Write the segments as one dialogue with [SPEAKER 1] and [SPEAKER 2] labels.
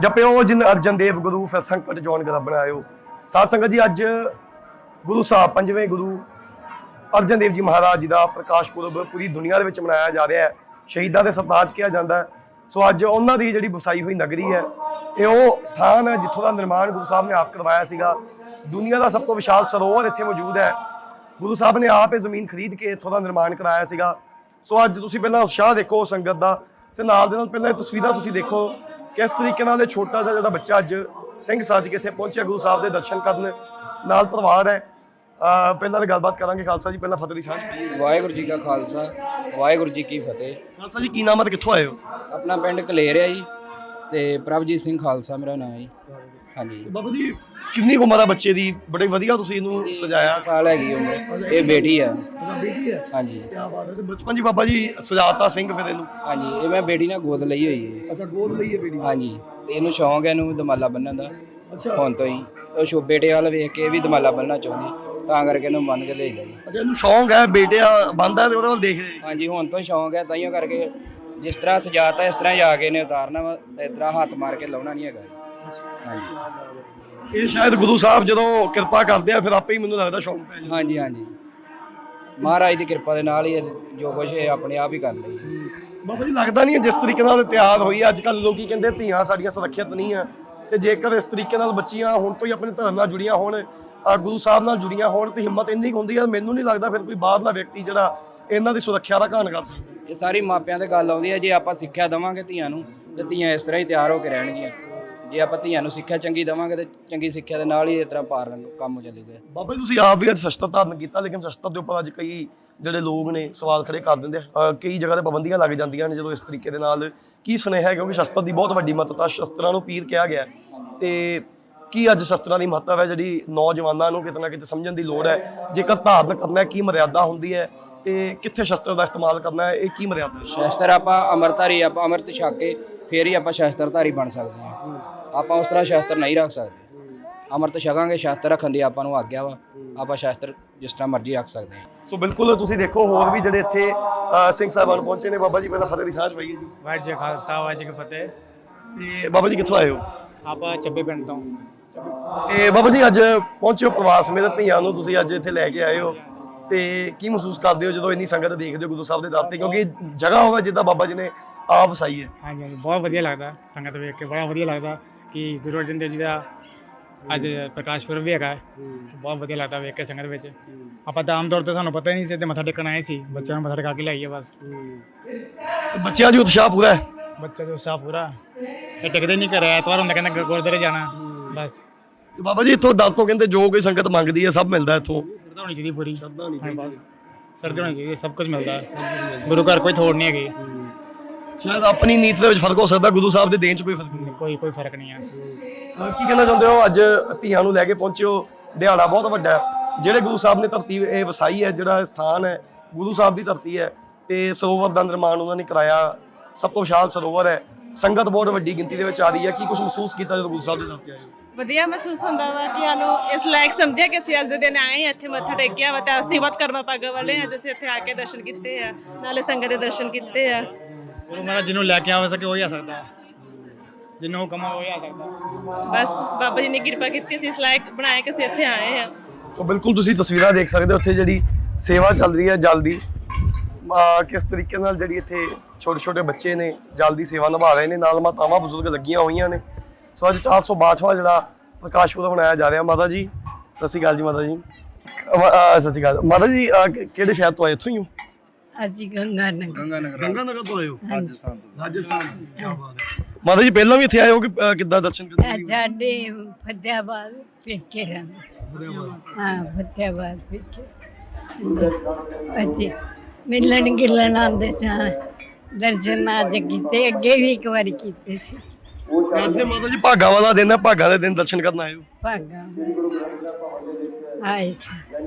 [SPEAKER 1] ਜਪਿਓ ਜਿਨ ਅਰਜਨ ਦੇਵ ਗੁਰੂ, ਫਿਰ ਸੰਕਟ ਜੋਨ ਗਲਾ ਬਣਾਇਓ। ਸਾਧ ਸੰਗਤ ਜੀ, ਅੱਜ ਗੁਰੂ ਸਾਹਿਬ, ਪੰਜਵੇਂ ਗੁਰੂ ਅਰਜਨ ਦੇਵ ਜੀ ਮਹਾਰਾਜ ਜੀ ਦਾ ਪ੍ਰਕਾਸ਼ ਪੁਰਬ ਪੂਰੀ ਦੁਨੀਆ ਦੇ ਵਿੱਚ ਮਨਾਇਆ ਜਾ ਰਿਹਾ ਹੈ। ਸ਼ਹੀਦਾਂ ਦੇ ਸਰਤਾਜ ਕਿਹਾ ਜਾਂਦਾ ਹੈ। ਸੋ ਅੱਜ ਉਹਨਾਂ ਦੀ ਜਿਹੜੀ ਵਸਾਈ ਹੋਈ ਨਗਰੀ ਹੈ, ਇਹ ਉਹ ਸਥਾਨ ਹੈ ਜਿੱਥੋਂ ਦਾ ਨਿਰਮਾਣ ਗੁਰੂ ਸਾਹਿਬ ਨੇ ਆਪ ਕਰਵਾਇਆ ਸੀਗਾ। ਦੁਨੀਆ ਦਾ ਸਭ ਤੋਂ ਵਿਸ਼ਾਲ ਸਰੋਵਰ ਇੱਥੇ ਮੌਜੂਦ ਹੈ। ਗੁਰੂ ਸਾਹਿਬ ਨੇ ਆਪ ਇਹ ਜ਼ਮੀਨ ਖਰੀਦ ਕੇ ਇੱਥੋਂ ਦਾ ਨਿਰਮਾਣ ਕਰਾਇਆ ਸੀਗਾ। ਸੋ ਅੱਜ ਤੁਸੀਂ ਪਹਿਲਾਂ ਉਤਸ਼ਾਹ ਦੇਖੋ ਸੰਗਤ ਦਾ, ਤੇ ਨਾਲ ਦੇ ਨਾਲ ਪਹਿਲਾਂ ਇਹ ਤਸਵੀਰਾਂ ਤੁਸੀਂ ਦੇਖੋ। ਕਿਸ ਤਰੀਕੇ ਨਾਲ ਇਹ ਛੋਟਾ ਜਿਹਾ ਜਿਹੜਾ ਬੱਚਾ ਅੱਜ ਸਿੰਘ ਸੱਜ ਕੇ ਇੱਥੇ ਪਹੁੰਚਿਆ ਗੁਰੂ ਸਾਹਿਬ ਦੇ ਦਰਸ਼ਨ ਕਰਨ ਨਾਲ ਪਰਿਵਾਰ ਹੈ। ਪਹਿਲਾਂ ਤਾਂ ਗੱਲਬਾਤ ਕਰਾਂਗੇ ਖਾਲਸਾ ਜੀ ਪਹਿਲਾਂ ਫਤਿਹ ਦੀ ਸਾਂਝ। ਪਾਈਏ।
[SPEAKER 2] ਵਾਹਿਗੁਰੂ ਜੀ ਕਾ ਖਾਲਸਾ ਵਾਹਿਗੁਰੂ ਜੀ ਕੀ ਫਤਿਹ।
[SPEAKER 1] ਖਾਲਸਾ ਜੀ ਕੀ ਨਾਮ ਹੈ ਕਿੱਥੋਂ ਆਏ ਹੋ?
[SPEAKER 2] ਆਪਣਾ ਪਿੰਡ ਕਲੇਰ ਆ ਜੀ ਤੇ ਪ੍ਰਭਜੀਤ ਸਿੰਘ ਖਾਲਸਾ ਮੇਰਾ ਨਾਮ ਹੈ ਜੀ। ਹਾਂਜੀ।
[SPEAKER 1] ਬਾਬਾ ਜੀ ਕਿੰਨੀ ਕੁ ਉਮਰ ਆ ਬੱਚੇ ਦੀ? ਬੜੇ ਵਧੀਆ ਤੁਸੀਂ ਇਹਨੂੰ ਸਜਾਇਆ।
[SPEAKER 2] ਸਾਲ ਹੈਗੀ ਉਮਰ। ਇਹ ਬੇਟੀ ਆ।
[SPEAKER 1] ਬੇਟੀ ਹੈ
[SPEAKER 2] ਹਾਂਜੀ।
[SPEAKER 1] ਕੀ ਬਾਤ ਹੈ। ਤੇ ਬਚਪਨ ਜੀ ਬਾਬਾ ਜੀ ਸਜਾਤਾ ਸਿੰਘ ਫਿਰ ਇਹਨੂੰ?
[SPEAKER 2] ਹਾਂਜੀ ਇਹ ਮੈਂ ਬੇਟੀ ਨਾਲ ਗੋਦ ਲਈ ਹੋਈ ਹੈ
[SPEAKER 1] ਅੱਛਾ ਗੋਦ ਲਈ ਹੈ ਬੇਟੀ
[SPEAKER 2] ਹਾਂਜੀ। ਤੇ ਇਹਨੂੰ ਸ਼ੌਂਕ ਹੈ ਇਹਨੂੰ ਦਮਾਲਾ ਬੰਨਣ ਦਾ।
[SPEAKER 1] ਅੱਛਾ।
[SPEAKER 2] ਹੁਣ ਤੋਂ ਹੀ। ਉਹ ਛੋ ਬੇਟੇ ਵਾਲ ਵੇਖ ਕੇ ਇਹ ਵੀ ਦਮਾਲਾ ਬੰਨਣਾ ਚਾਹੁੰਦੀ ਤਾਂ ਕਰਕੇ ਇਹਨੂੰ ਮੰਨ ਕੇ ਲਈਦਾ ਜੀ
[SPEAKER 1] ਅੱਛਾ ਇਹਨੂੰ ਸ਼ੌਂਕ ਹੈ ਬੇਟਿਆ ਬੰਦਾ ਤੇ ਉਹਦੇ ਵੱਲ ਦੇਖ ਰਿਹਾ।
[SPEAKER 2] ਹਾਂਜੀ ਹੁਣ ਤੋਂ ਹੀ ਸ਼ੌਂਕ ਹੈ ਤਾਈਓ ਕਰਕੇ ਜਿਸ ਤਰ੍ਹਾਂ ਸਜਾਤਾ ਇਸ ਤਰ੍ਹਾਂ ਜਾ ਕੇ ਇਹਨੇ ਉਤਾਰਨਾ ਵਾ ਤੇ ਇਸ ਤਰ੍ਹਾਂ ਹੱਥ ਮਾਰ ਕੇ ਲਾਉਣਾ ਨਹੀਂ ਹੈਗਾ। ਹਾਂਜੀ।
[SPEAKER 1] ਇਹ ਸ਼ਾਇਦ ਗੁਰੂ ਸਾਹਿਬ ਜਦੋਂ ਕਿਰਪਾ ਕਰਦੇ ਆ ਫਿਰ ਆਪੇ ਹੀ ਮੈਨੂੰ ਲੱਗਦਾ ਸ਼ੌਂਕ ਪੈ ਜਾਂਦਾ।
[SPEAKER 2] ਹਾਂਜੀ ਹਾਂਜੀ। ਮਹਾਰਾਜ ਦੀ ਕਿਰਪਾ ਦੇ ਨਾਲ ਹੀ ਜੋ ਕੁਝ ਇਹ ਆਪਣੇ ਆਪ ਹੀ ਕਰ ਲਈ ਹੈ।
[SPEAKER 1] ਬਾਬਾ ਜੀ ਲੱਗਦਾ ਨਹੀਂ ਹੈ ਜਿਸ ਤਰੀਕੇ ਨਾਲ ਤਿਆਰ ਹੋਈ ਅੱਜ ਕੱਲ ਲੋਕੀ ਕਹਿੰਦੇ ਧੀਆਂ ਸਾਡੀਆਂ ਸੁਰੱਖਿਅਤ ਨਹੀਂ ਆ ਤੇ ਜੇਕਰ ਇਸ ਤਰੀਕੇ ਨਾਲ ਬੱਚੀਆਂ ਹੁਣ ਤੋਂ ਹੀ ਆਪਣੇ ਧਰਮ ਨਾਲ ਜੁੜੀਆਂ ਹੋਣ ਅਹ ਗੁਰੂ ਸਾਹਿਬ ਨਾਲ ਜੁੜੀਆਂ ਹੋਣ ਤੇ ਹਿੰਮਤ ਇੰਨੀ ਹੁੰਦੀ ਆ ਮੈਨੂੰ ਨਹੀਂ ਲੱਗਦਾ ਫਿਰ ਕੋਈ ਬਾਹਰਲਾ ਵਿਅਕਤੀ ਜਿਹੜਾ ਇਹਨਾਂ ਦੀ ਸੁਰੱਖਿਆ ਦਾ ਘਾਣ ਕਰ ਸਕਦਾ
[SPEAKER 2] ਇਹ ਸਾਰੀ ਮਾਪਿਆਂ ਤੇ ਗੱਲ ਆਉਂਦੀ ਹੈ ਜੇ ਆਪਾਂ ਸਿੱਖਿਆ ਦਵਾਂਗੇ ਧੀਆਂ ਨੂੰ ਤੇ ਧੀਆਂ ਇਸ ਤਰ੍ਹਾਂ ਹੀ ਤਿਆਰ ਹੋ ਕੇ ਰਹਿਣਗੀਆਂ। ਜੇ ਆਪਾਂ ਧੀਆਂ ਨੂੰ ਸਿੱਖਿਆ ਚੰਗੀ ਦਵਾਂਗੇ ਤੇ ਚੰਗੀ ਸਿੱਖਿਆ ਦੇ ਨਾਲ ਹੀ ਇਸ ਤਰ੍ਹਾਂ ਪਾਰ ਕੰਮ ਚੱਲੇਗਾ
[SPEAKER 1] ਬਾਬਾ ਜੀ ਤੁਸੀਂ ਆਪ ਵੀ ਅੱਜ ਸ਼ਸਤਰ ਧਾਰਨ ਕੀਤਾ ਲੇਕਿਨ ਸ਼ਸਤਰ ਦੇ ਉੱਪਰ ਅੱਜ ਕਈ ਜਿਹੜੇ ਲੋਕ ਨੇ ਸਵਾਲ ਖੜੇ ਕਰ ਦਿੰਦੇ ਆ। ਕਈ ਜਗ੍ਹਾ ਤੇ ਪਾਬੰਦੀਆਂ ਲੱਗ ਜਾਂਦੀਆਂ ਨੇ ਜਦੋਂ ਇਸ ਤਰੀਕੇ ਦੇ ਨਾਲ ਕੀ ਸੁਨੇਹਾ ਹੈ ਕਿਉਂਕਿ ਸ਼ਸਤਰ ਦੀ ਬਹੁਤ ਵੱਡੀ ਮਹੱਤਤਾ ਸ਼ਸਤਰਾਂ ਨੂੰ ਪੀਰ ਕਿਹਾ ਗਿਆ। ਤੇ ਕੀ ਅੱਜ ਸ਼ਸਤਰਾਂ ਦੀ ਮਹੱਤਵ ਹੈ ਜਿਹੜੀ ਨੌਜਵਾਨਾਂ ਨੂੰ ਕਿਤੇ ਨਾ ਕਿਤੇ ਸਮਝਣ ਦੀ ਲੋੜ ਹੈ? ਜੇਕਰ ਧਾਰਨ ਕਰਨਾ ਹੈ, ਕੀ ਮਰਿਆਦਾ ਹੁੰਦੀ ਹੈ? ਤੇ ਕਿੱਥੇ ਸ਼ਸਤਰ ਦਾ ਇਸਤੇਮਾਲ ਕਰਨਾ ਹੈ ਇਹ ਕੀ ਮਰਿਆਦਾ ਹੈ?
[SPEAKER 2] ਸ਼ਸਤਰ ਆਪਾਂ ਅਮਰਤਾਰੀ ਆਪਾਂ ਅੰਮ੍ਰਿਤ ਛਕ ਕੇ ਫੇਰ ਹੀ ਆਪਾਂ ਸ਼ਸਤਰਧਾਰੀ ਬਣ ਸਕਦੇ ਹਾਂ। ਆਪਾਂ ਉਸ ਤਰ੍ਹਾਂ ਸ਼ਸਤਰ ਨਹੀਂ ਰੱਖ ਸਕਦੇ। ਅੰਮ੍ਰਿਤ ਛਕਾਂਗੇ ਸ਼ਸਤਰ ਰੱਖਣ ਦੀ ਆਪਾਂ ਨੂੰ ਆਗਿਆ ਵਾ। ਆਪਾਂ ਸ਼ਸਤਰ ਜਿਸ ਤਰ੍ਹਾਂ ਮਰਜ਼ੀ ਰੱਖ ਸਕਦੇ ਹਾਂ।
[SPEAKER 1] ਸੋ ਬਿਲਕੁਲ ਤੁਸੀਂ ਦੇਖੋ ਹੋਰ ਵੀ ਜਿਹੜੇ ਇੱਥੇ ਸਿੰਘ ਸਾਹਿਬਾਨ ਪਹੁੰਚੇ ਨੇ। ਬਾਬਾ ਜੀ ਪਹਿਲਾਂ ਫਤਿਹ ਦੀ ਸਾਂਝ ਪਈਏ ਜੀ।
[SPEAKER 3] ਵਾਹਿਗੁਰੂ ਜੀ ਖਾਲਸਾ ਵਾਹਿਗੁਰੂ ਜੀ ਕੀ ਫਤਿਹ।
[SPEAKER 1] ਤੇ ਬਾਬਾ ਜੀ ਕਿੱਥੋਂ ਆਏ ਹੋ?
[SPEAKER 3] ਆਪਾਂ ਚੱਬੇ ਪਿੰਡ ਤੋਂ।
[SPEAKER 1] ਤੇ ਬਾਬਾ ਜੀ ਅੱਜ ਪਹੁੰਚੇ ਹੋ ਪ੍ਰਵਾਸ ਮੇਰੇ ਧੀਆਂ ਨੂੰ। ਤੁਸੀਂ ਅੱਜ ਇੱਥੇ ਲੈ ਕੇ ਆਏ ਹੋ। ਤੇ ਕੀ ਮਹਿਸੂਸ ਕਰਦੇ ਹੋ ਜਦੋਂ ਇੰਨੀ ਸੰਗਤ ਦੇਖਦੇ ਹੋ ਗੁਰੂ ਸਾਹਿਬ ਦੇ ਦਰ ਤੇ? ਕਿਉਂਕਿ ਜਗ੍ਹਾ ਹੋਵੇ ਜਿੱਦਾਂ ਬਾਬਾ ਜੀ ਨੇ ਆਪ ਵਸਾਈ ਹੈ।
[SPEAKER 3] ਹਾਂਜੀ ਹਾਂਜੀ। ਬਹੁਤ ਵਧੀਆ ਲੱਗਦਾ ਸੰਗਤ ਵੇਖ ਕੇ ਬੜਾ ਵਧੀਆ ਲੱਗਦਾ। ਕਿ ਗੁਰੂ ਅਰਜਨ ਦੇਵ ਜੀ ਦਾ ਅੱਜ ਪ੍ਰਕਾਸ਼ ਪੁਰਬ ਵੀ ਹੈਗਾ ਬਹੁਤ ਵਧੀਆ ਲੱਗਦਾ ਵੇਖ ਕੇ ਸੰਗਤ ਵਿੱਚ। ਆਪਾਂ ਤਾਂ ਆਮ ਤੌਰ ਤੇ ਸਾਨੂੰ ਪਤਾ ਹੀ ਨਹੀਂ ਸੀ ਤੇ ਮੱਥਾ ਟੇਕਣ ਆਏ ਸੀ। ਬੱਚਿਆਂ ਨੂੰ ਮੱਥਾ ਟੇਕਾ ਕੇ ਲਾਈਏ ਬਸ।
[SPEAKER 1] ਤੇ ਬੱਚਿਆਂ 'ਚ ਉਤਸ਼ਾਹ ਪੂਰਾ ਹੈ?
[SPEAKER 3] ਬੱਚਾ ਜੋ ਉਤਸ਼ਾਹ ਪੂਰਾ। ਇਹ ਟਿਕਦੇ ਨਹੀਂ ਕਰ ਐਤਵਾਰ ਹੁੰਦਾ ਕਹਿੰਦਾ ਗੁਰਦੁਆਰੇ ਜਾਣਾ। ਬਸ।
[SPEAKER 1] ਤੇ ਬਾਬਾ ਜੀ ਇੱਥੋਂ ਦਰ ਤੋਂ ਕਹਿੰਦੇ ਜੋ ਕੋਈ ਸੰਗਤ ਮੰਗਦੀ ਹੈ ਸਭ ਮਿਲਦਾ ਇੱਥੋਂ।
[SPEAKER 3] ਸਰਦਾ ਹੋਣੀ ਚਾਹੀਦੀ ਪੂਰੀ।
[SPEAKER 1] ਸ਼ਰਧਾ ਹੋਣੀ
[SPEAKER 3] ਹਾਂ ਬਸ। ਸਰਦੀ ਹੋਣੀ ਚਾਹੀਦੀ ਸਭ ਕੁਝ ਮਿਲਦਾ। ਗੁਰੂ ਘਰ ਕੋਈ ਥੋੜ ਨਹੀਂ ਹੈਗੀ।
[SPEAKER 1] ਸ਼ਾਇਦ ਆਪਣੀ ਨੀਤ ਦੇ ਵਿੱਚ ਫ਼ਰਕ ਹੋ ਸਕਦਾ ਗੁਰੂ ਸਾਹਿਬ ਦੇ ਦੇਣ 'ਚ ਕੋਈ ਫ਼ਰਕ ਨਹੀਂ।
[SPEAKER 3] ਕੋਈ ਕੋਈ ਫ਼ਰਕ ਨਹੀਂ ਹੈ
[SPEAKER 1] ਅਹ ਕੀ ਕਹਿਣਾ ਚਾਹੁੰਦੇ ਹੋ? ਅੱਜ ਧੀਆਂ ਨੂੰ ਲੈ ਕੇ ਪਹੁੰਚੇ ਹੋ ਦਿਹਾੜਾ ਬਹੁਤ ਵੱਡਾ ਹੈ। ਜਿਹੜੇ ਗੁਰੂ ਸਾਹਿਬ ਨੇ ਧਰਤੀ ਇਹ ਵਸਾਈ ਹੈ ਜਿਹੜਾ ਇਹ ਸਥਾਨ ਹੈ ਗੁਰੂ ਸਾਹਿਬ ਦੀ ਧਰਤੀ ਹੈ ਤੇ ਸਰੋਵਰ ਦਾ ਨਿਰਮਾਣ ਉਹਨਾਂ ਨੇ ਕਰਾਇਆ। ਸਭ ਤੋਂ ਵਿਸ਼ਾਲ ਸਰੋਵਰ ਹੈ। ਸੰਗਤ ਬਹੁਤ ਵੱਡੀ ਗਿਣਤੀ ਦੇ ਵਿੱਚ ਆ ਰਹੀ ਹੈ। ਕੀ ਕੁਝ ਮਹਿਸੂਸ ਕੀਤਾ ਜਦੋਂ ਗੁਰੂ ਸਾਹਿਬ ਦੇ ਦਰ ਤੇ ਆਏ ਹੋ?
[SPEAKER 4] ਵਧੀਆ ਮਹਿਸੂਸ ਹੁੰਦਾ ਵਾ ਕਿ ਸਾਨੂੰ ਇਸ ਲਾਇਕ ਸਮਝਿਆ ਕਿ ਅਸੀਂ ਅੱਜ ਦੇ ਦਿਨ ਆਏ ਹਾਂ ਇੱਥੇ ਮੱਥਾ ਟੇਕਿਆ ਵਾ ਤੇ ਅਸੀਂ ਬਹੁਤ ਕਰਮਾ ਪਾਗਾ ਵਾਲੇ ਹਾਂ ਜਿਵੇਂ ਇੱਥੇ ਆ ਕੇ ਦਰਸ਼ਨ ਕੀਤੇ ਆ ਨਾਲੇ ਸੰਗਤ ਦੇ ਦਰਸ਼ਨ ਕੀਤੇ ਆ।
[SPEAKER 3] ਗੁਰੂ ਮਹਾਰਾਜ ਜਿਹਨੂੰ ਲੈ ਕੇ ਆਵੇ ਸਕੇ ਉਹ ਹੀ ਆ ਸਕਦਾ। ਹੈ ਜਿਹਨੂੰ ਹੁਕਮ ਆ ਉਹ ਹੀ ਆ ਸਕਦਾ।
[SPEAKER 4] ਬਸ ਬਾਬਾ ਜੀ ਨੇ ਕਿਰਪਾ ਕੀਤੀ ਅਸੀਂ ਇਸ ਲਾਇਕ ਬਣਾਇਆ ਕਿ ਅਸੀਂ ਇੱਥੇ ਆਏ ਹਾਂ।
[SPEAKER 1] ਸੋ ਬਿਲਕੁਲ ਤੁਸੀਂ ਤਸਵੀਰਾਂ ਦੇਖ ਸਕਦੇ ਹੋ ਉੱਥੇ ਜਿਹੜੀ ਸੇਵਾ ਚੱਲ ਰਹੀ ਹੈ ਜਲ ਦੀ ਅਹ ਕਿਸ ਤਰੀਕੇ ਨਾਲ ਜਿਹੜੀ ਇੱਥੇ ਛੋਟੇ ਛੋਟੇ ਬੱਚੇ ਨੇ ਜਲ ਦੀ ਸੇਵਾ ਨਿਭਾ ਰਹੇ ਨੇ ਨਾਲ ਮਾਤਾਵਾਂ ਬਜ਼ੁਰਗ ਲੱਗੀਆਂ ਹੋਈਆਂ ਨੇ। ਸੋ ਅੱਜ 462ਵਾਂ ਜਿਹੜਾ ਪ੍ਰਕਾਸ਼ ਪੁਰਬ ਮਨਾਇਆ ਜਾ ਰਿਹਾ ਮਾਤਾ ਜੀ। ਸਤਿ ਸ਼੍ਰੀ ਅਕਾਲ ਜੀ ਮਾਤਾ ਜੀ। ਸਤਿ ਸ਼੍ਰੀ ਅਕਾਲ। ਮਾਤਾ ਜੀ ਕਿਹੜੇ ਸ਼ਹਿਰ ਤੋਂ ਆਏ ਇੱਥੋਂ ਹੀ ਹੋ?
[SPEAKER 5] ਅਸੀਂ ਗੰਗਾ ਨਗਰ।
[SPEAKER 1] ਗੰਗਾ ਨਗਰ ਤੋਂ ਆਏ ਹੋ। ਰਾਜਸਥਾਨ ਤੋਂ। ਰਾਜਸਥਾਨ ਕੀ ਬਾਤ ਹੈ। ਮਾਤਾ ਜੀ ਪਹਿਲਾਂ ਵੀ ਇੱਥੇ ਆਏ ਹੋ ਕਿ ਕਿੱਦਾਂ ਦਰਸ਼ਨ ਕਰਦੇ
[SPEAKER 5] ਇਹ ਸਾਡੇ ਫਤਿਆਬਾਦ ਪੇਕੇ ਰਹਿੰਦੇ ਹਾਂ ਫਤਿਆਬਾਦ ਪੇਕੇ ਅੱਛੇ ਮਿਲਣ ਗਿਲਣ ਆਉਂਦੇ ਸਾਂ ਦਰਸ਼ਨ ਅੱਜ ਕੀਤੇ ਅੱਗੇ ਵੀ ਇੱਕ ਵਾਰੀ ਕੀਤੇ ਸੀ।
[SPEAKER 1] ਅੱਜ ਦੇ ਮਾਤਾ ਜੀ ਭਾਗਾ ਵਾਲਾ ਦਿਨ ਹੈ ਭਾਗਾ ਦੇ ਦਿਨ ਦਰਸ਼ਨ ਕਰਨ ਆਏ ਹੋ?
[SPEAKER 5] ਭਾਗਾ ਆਏ ਸੀ।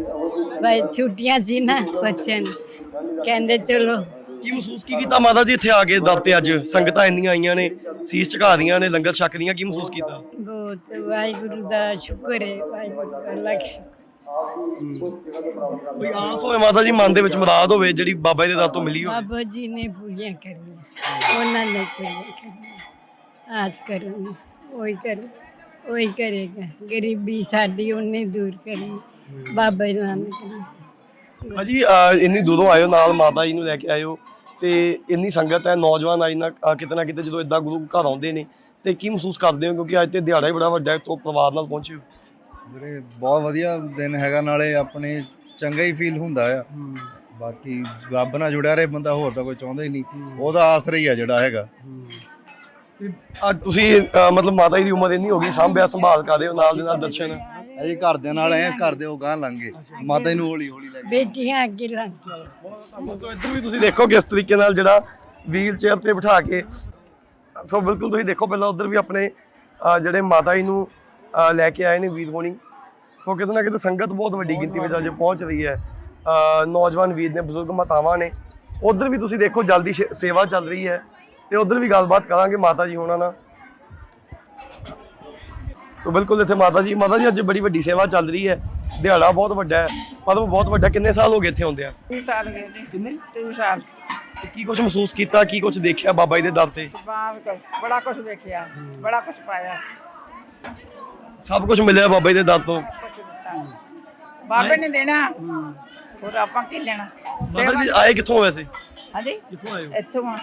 [SPEAKER 5] ਬਾਈ ਛੁੱਟੀਆਂ ਸੀ ਨਾ ਬੱਚਿਆਂ ਨੂੰ। ਕਹਿੰਦੇ ਚਲੋ
[SPEAKER 1] ਕੀ ਮਹਿਸੂਸ ਕੀ ਕੀਤਾ ਮਾਤਾ ਜੀ ਇੱਥੇ ਆ ਕੇ ਦਰ ਤੇ ਅੱਜ? ਸੰਗਤਾਂ ਇੰਨੀਆਂ ਆਈਆਂ ਨੇ ਸੀਸ ਝੁਕਾ ਰਹੀਆਂ ਨੇ ਲੰਗਰ ਛਕ ਰਹੀਆਂ ਕੀ ਮਹਿਸੂਸ ਕੀਤਾ?
[SPEAKER 5] ਬਹੁਤ ਵਾਹਿਗੁਰੂ ਦਾ ਸ਼ੁਕਰ ਹੈ ਵਾਹਿਗੁਰੂ ਦਾ ਲੱਖ ਸ਼ੁਕਰ।
[SPEAKER 1] ਕੋਈ ਆਸ ਹੋਵੇ ਮਾਤਾ ਜੀ ਮਨ ਦੇ ਵਿੱਚ ਮੁਰਾਦ ਹੋਵੇ ਜਿਹੜੀ ਬਾਬਾ ਜੀ ਦੇ ਦਰ ਤੋਂ ਮਿਲੀ ਹੋਵੇ?
[SPEAKER 5] ਬਾਬਾ ਜੀ ਨੇ ਪੂਰੀਆਂ ਕਰੀਆਂ ਉਹਨਾਂ ਨੇ ਪੂਰੀਆਂ ਕਰੀਆਂ। ਆਜ ਕਰੂੰ ਉਹੀ ਕਰ ਉਹੀ ਕਰੇਗਾ ਗਰੀਬੀ ਸਾਡੀ ਉਹਨੇ ਦੂਰ ਕਰਨੀ ਬਾਬਾ ਜੀ ਨਾਨਕ ਨੇ
[SPEAKER 1] ਭਾਜੀ ਅਹ ਇੰਨੀ ਦੂਰੋਂ ਆਇਓ ਨਾਲ ਮਾਤਾ ਜੀ ਨੂੰ ਲੈ ਕੇ ਆਇਓ ਤੇ ਇੰਨੀ ਸੰਗਤ ਹੈ ਨੌਜਵਾਨ ਆਈ ਨਾ ਅਹ ਕਿਤੇ ਨਾ ਕਿਤੇ ਜਦੋਂ ਇਦਾਂ ਗੁਰੂ ਘਰ ਆਉਂਦੇ ਨੇ ਤੇ ਕੀ ਮਹਿਸੂਸ ਕਰਦੇ ਹੋ? ਕਿਉਂਕਿ ਅੱਜ ਤੇ ਦਿਹਾੜਾ ਹੀ ਬੜਾ ਵੱਡਾ ਹੈ ਤੋਂ ਪਰਿਵਾਰ ਨਾਲ ਪਹੁੰਚੇ ਹੋ।
[SPEAKER 6] ਵੀਰੇ ਬਹੁਤ ਵਧੀਆ ਦਿਨ ਹੈਗਾ ਨਾਲੇ ਆਪਣੇ ਚੰਗਾ ਹੀ ਫੀਲ ਹੁੰਦਾ ਆ। ਬਾਕੀ ਰੱਬ ਨਾਲ ਜੁੜਿਆ ਰਹੇ ਬੰਦਾ ਹੋਰ ਤਾਂ ਕੋਈ ਚਾਹੁੰਦਾ ਹੀ ਨਹੀਂ। ਉਹਦਾ ਆਸਰਾ ਹੀ ਆ ਜਿਹੜਾ ਹੈਗਾ।
[SPEAKER 1] ਤੇ ਅੱਜ ਤੁਸੀਂ ਅਹ ਮਤਲਬ ਮਾਤਾ ਜੀ ਦੀ ਉਮਰ ਇੰਨੀ ਹੋ ਗਈ ਸਾਂਭਿਆ ਸੰਭਾਲ ਕਰਦੇ ਹੋ ਨਾਲ ਦੇ ਨਾਲ ਦਰਸ਼ਨ।
[SPEAKER 6] ਅਜੇ ਘਰਦਿਆਂ ਨਾਲ ਐ ਘਰ ਦੇ ਉਹ ਗਾਂ ਲੰਘੇ ਮਾਤਾ ਜੀ ਨੂੰ ਹੌਲੀ ਹੌਲੀ ਲੈ ਕੇ
[SPEAKER 5] ਬੇਟੀਆਂ ਅੱਗੇ ਲੰਘ
[SPEAKER 1] ਸੋ ਇੱਧਰ ਵੀ ਤੁਸੀਂ ਦੇਖੋ ਕਿਸ ਤਰੀਕੇ ਨਾਲ ਜਿਹੜਾ ਵੀਲ ਚੇਅਰ ਤੇ ਬਿਠਾ ਕੇ ਸੋ ਬਿਲਕੁਲ ਤੁਸੀਂ ਦੇਖੋ ਪਹਿਲਾਂ ਉਧਰ ਵੀ ਆਪਣੇ ਜਿਹੜੇ ਮਾਤਾ ਜੀ ਨੂੰ ਲੈ ਕੇ ਆਏ ਨੇ ਵੀਰ ਹੋਣੀ। ਸੋ ਕਿਤੇ ਨਾ ਕਿਤੇ ਸੰਗਤ ਬਹੁਤ ਵੱਡੀ ਗਿਣਤੀ ਵਿੱਚ ਅੱਜ ਪਹੁੰਚ ਰਹੀ ਹੈ। ਨੌਜਵਾਨ ਵੀਰ ਨੇ ਬਜ਼ੁਰਗ ਮਾਤਾਵਾਂ ਨੇ। ਉਧਰ ਵੀ ਤੁਸੀਂ ਦੇਖੋ ਜਲਦੀ ਸ਼- ਸੇਵਾ ਚੱਲ ਰਹੀ ਹੈ। ਤੇ ਉਧਰ ਵੀ ਗੱਲਬਾਤ ਕਰਾਂਗੇ ਮਾਤਾ ਜੀ ਹੋਣਾ ਨਾਲ। ਸੋ ਬਿਲਕੁਲ ਇੱਥੇ ਮਾਤਾ ਜੀ ਮਾਤਾ ਜੀ ਅੱਜ ਬੜੀ ਵੱਡੀ ਸੇਵਾ ਚੱਲ ਰਹੀ ਹੈ। ਦਿਹਾੜਾ ਬਹੁਤ ਵੱਡਾ ਹੈ। ਮਤਲਬ ਬਹੁਤ ਵੱਡਾ। ਕਿੰਨੇ ਸਾਲ ਹੋ ਗਏ ਇੱਥੇ ਹੁੰਦੇ ਆ
[SPEAKER 7] 30 ਸਾਲ ਗਏ ਜੀ।
[SPEAKER 1] ਕਿੰਨੇ?
[SPEAKER 7] 30 ਸਾਲ।
[SPEAKER 1] ਕੀ ਕੁਝ ਮਹਿਸੂਸ ਕੀਤਾ? ਕੀ ਕੁਝ ਦੇਖਿਆ ਬਾਬਾ ਜੀ ਦੇ ਦਰ ਤੇ?
[SPEAKER 7] ਕੁਛ ਬੜਾ ਕੁਝ ਵੇਖਿਆ। ਬੜਾ ਕੁਝ ਪਾਇਆ।
[SPEAKER 1] ਸਭ ਕੁਝ ਮਿਲਿਆ ਬਾਬਾ ਜੀ ਦੇ ਦਰ ਤੋਂ?
[SPEAKER 7] ਕੁਝ ਦਿੱਤਾ। ਬਾਬੇ ਨੇ ਦੇਣਾ। ਹੋਰ ਆਪਾਂ ਕੀ ਲੈਣਾ?
[SPEAKER 1] ਮਾਤਾ ਜੀ ਆਏ ਕਿੱਥੋਂ ਵੈਸੇ?
[SPEAKER 7] ਹਾਂਜੀ?
[SPEAKER 1] ਕਿੱਥੋਂ ਆਏ ਹੋ?
[SPEAKER 7] ਇੱਥੋਂ ਆ।